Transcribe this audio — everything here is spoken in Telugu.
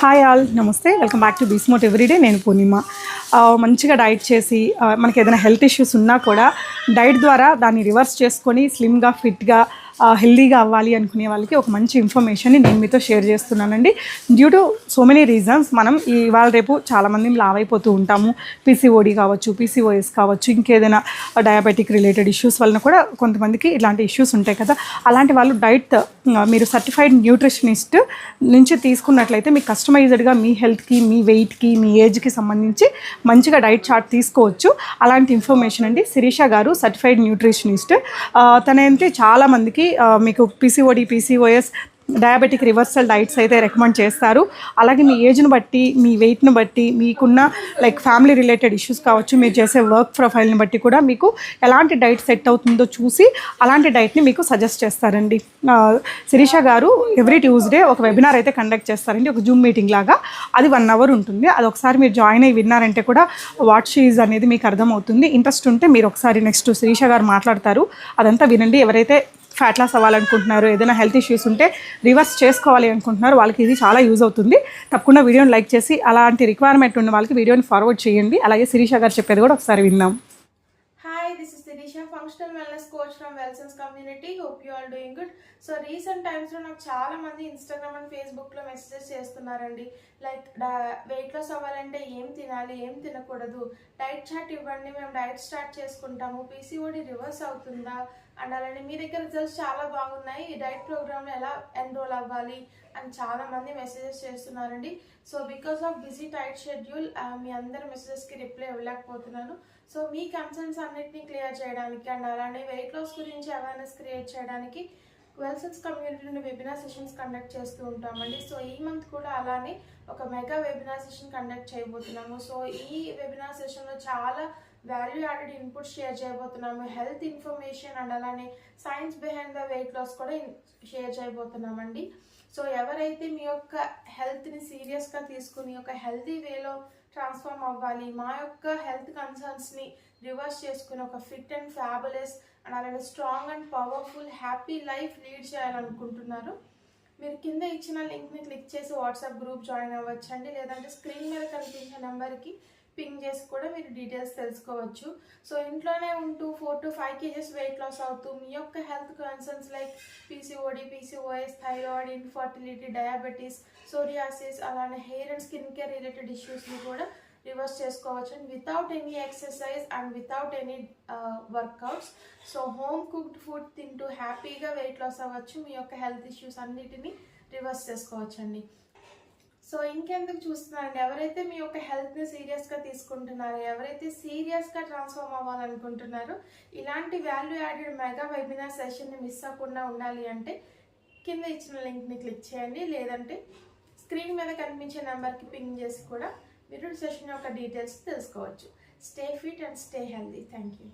హాయ్ ఆల్ నమస్తే వెల్కమ్ బ్యాక్ టు బీస్మోట్ ఎవ్రీడే నేను పూర్ణిమ. మంచిగా డైట్ చేసి మనకి ఏదైనా హెల్త్ ఇష్యూస్ ఉన్నా కూడా డైట్ ద్వారా దాన్ని రివర్స్ చేసుకొని స్లిమ్గా ఫిట్గా హెల్దీగా అవ్వాలి అనుకునే వాళ్ళకి ఒక మంచి ఇన్ఫర్మేషన్ని నేను మీతో షేర్ చేస్తున్నానండి. Due to so many reasons మనం ఇవాళ రేపు చాలామంది లావ్ అయిపోతూ ఉంటాము. పీసీఓడి కావచ్చు పీసీఓఎస్ కావచ్చు ఇంకేదైనా డయాబెటిక్ రిలేటెడ్ ఇష్యూస్ వలన కూడా కొంతమందికి ఇలాంటి ఇష్యూస్ ఉంటాయి కదా. అలాంటి వాళ్ళు డైట్ మీరు సర్టిఫైడ్ న్యూట్రిషనిస్ట్ నుంచి తీసుకున్నట్లయితే మీకు కస్టమైజ్డ్గా మీ హెల్త్కి మీ వెయిట్కి మీ ఏజ్కి సంబంధించి మంచిగా డైట్ చార్ట్ తీసుకోవచ్చు. అలాంటి ఇన్ఫర్మేషన్ అండి. శిరీష గారు సర్టిఫైడ్ న్యూట్రిషనిస్ట్ తనంటే చాలామందికి మీకు PCOD PCOS diabetic reversal diets అయితే రికమెండ్ చేస్తారు. అలాగే మీ ఏజ్ను బట్టి మీ వెయిట్ను బట్టి మీకున్న లైక్ ఫ్యామిలీ రిలేటెడ్ ఇష్యూస్ కావచ్చు మీరు చేసే వర్క్ ప్రొఫైల్ని బట్టి కూడా మీకు ఎలాంటి డైట్ సెట్ అవుతుందో చూసి అలాంటి డైట్ని మీకు సజెస్ట్ చేస్తారండి. శిరీష గారు ఎవ్రీ ట్యూస్డే ఒక వెబినార్ అయితే కండక్ట్ చేస్తారండి. ఒక జూమ్ మీటింగ్ లాగా. అది వన్ అవర్ ఉంటుంది. అది ఒకసారి మీరు జాయిన్ అయ్యి విన్నారంటే కూడా వాట్ షీజ్ అనేది మీకు అర్థమవుతుంది. ఇంట్రెస్ట్ ఉంటే మీరు ఒకసారి నెక్స్ట్ శిరీష గారు మాట్లాడతారు. అదంతా వినండి. ఎవరైతే ఫ్యాట్ లాస్ అవ్వాలనుకుంటున్నారు ఏదైనా హెల్త్ ఇష్యూస్ ఉంటే రివర్స్ చేసుకోవాలి అనుకుంటున్నారు వాళ్ళకి ఇది చాలా యూజ్ అవుతుంది. తప్పకుండా వీడియోని లైక్ చేసి అలాంటి రిక్వైర్మెంట్ ఉన్న వాళ్ళకి వీడియోని ఫార్వర్డ్ చేయండి. అలాగే శిరీష గారు చెప్పేది కూడా ఒకసారి విందాం. Hi this is Sirisha, functional wellness coach from Wellsense community. Hope you all doing so recent టైమ్స్లో నాకు చాలా మంది ఇన్స్టాగ్రామ్ అండ్ ఫేస్బుక్లో మెసేజెస్ చేస్తున్నారండి. లైక్ వెయిట్ లాస్ అవ్వాలంటే ఏం తినాలి ఏం తినకూడదు? డైట్ చార్ట్ ఇవ్వండి మేము డైట్ స్టార్ట్ చేసుకుంటాము. పీసీఓడి రివర్స్ అవుతుందా? అండ్ అలానే మీ దగ్గర రిజల్ట్స్ చాలా బాగున్నాయి. ఈ డైట్ ప్రోగ్రామ్లో ఎలా ఎన్రోల్ అవ్వాలి అని చాలా మంది మెసేజెస్ చేస్తున్నారండి. So because of busy tight schedule మీ అందరి మెసేజెస్కి రిప్లై ఇవ్వలేకపోతున్నాను సో మీ కన్సర్న్స్ అన్నింటినీ క్లియర్ చేయడానికి అండ్ అలానే వెయిట్ లాస్ గురించి అవేర్నెస్ క్రియేట్ చేయడానికి వెల్సెన్స్ కమ్యూనిటీని వెబినార్ సెషన్స్ కండక్ట్ చేస్తూ ఉంటామండి. సో ఈ మంత్ కూడా అలానే ఒక మెగా వెబినార్ సెషన్ కండక్ట్ చేయబోతున్నాము. సో ఈ వెబినార్ సెషన్లో చాలా వాల్యూ యాడెడ్ ఇన్పుట్స్ షేర్ చేయబోతున్నాము హెల్త్ ఇన్ఫర్మేషన్ అండ్ అలానే science behind the weight loss కూడా షేర్ చేయబోతున్నామండి. సో ఎవరైతే మీ యొక్క హెల్త్ని సీరియస్గా తీసుకుని ఒక హెల్తీ వేలో ట్రాన్స్ఫార్మ్ అవ్వాలి మా యొక్క హెల్త్ కన్సర్న్స్ని రివర్స్ చేసుకుని ఒక ఫిట్ అండ్ ఫ్యాబులెస్ అండ్ అలాగే strong and powerful happy life lead చేయాలనుకుంటున్నారు మీరు కింద ఇచ్చిన లింక్ని క్లిక్ చేసి వాట్సాప్ గ్రూప్ జాయిన్ అవ్వచ్చండి. లేదంటే స్క్రీన్ మీద కనిపించే నెంబర్కి పింగ్ చేసి కూడా మీరు డీటెయిల్స్ తెలుసుకోవచ్చు. సో ఇంట్లోనే ఉంటూ four to five kgs weight loss అవుతూ మీ యొక్క health concerns like PCOD PCOS thyroid infertility diabetes psoriasis అలానే hair and skin care related ఇష్యూస్ని కూడా రివర్స్ చేసుకోవచ్చు. And without any exercise and without any workouts so home cooked food తింటూ హ్యాపీగా వెయిట్ లాస్ అవ్వచ్చు. మీ యొక్క హెల్త్ ఇష్యూస్ అన్నిటిని రివర్స్ చేసుకోవచ్చండి. సో ఇంకెందుకు చూస్తున్నారండి? ఎవరైతే మీ యొక్క హెల్త్ని సీరియస్గా తీసుకుంటున్నారో ఎవరైతే సీరియస్గా ట్రాన్స్ఫార్మ్ అవ్వాలనుకుంటున్నారో ఇలాంటి వాల్యూ యాడెడ్ మెగా వెబినార్ సెషన్ని మిస్ అవ్వకుండా ఉండాలి అంటే కింద ఇచ్చిన లింక్ని క్లిక్ చేయండి. లేదంటే స్క్రీన్ మీద కనిపించే నెంబర్కి పింగ్ చేసి కూడా మీరు సెషన్ యొక్క డీటెయిల్స్ తెలుసుకోవచ్చు. Stay fit and stay healthy thank you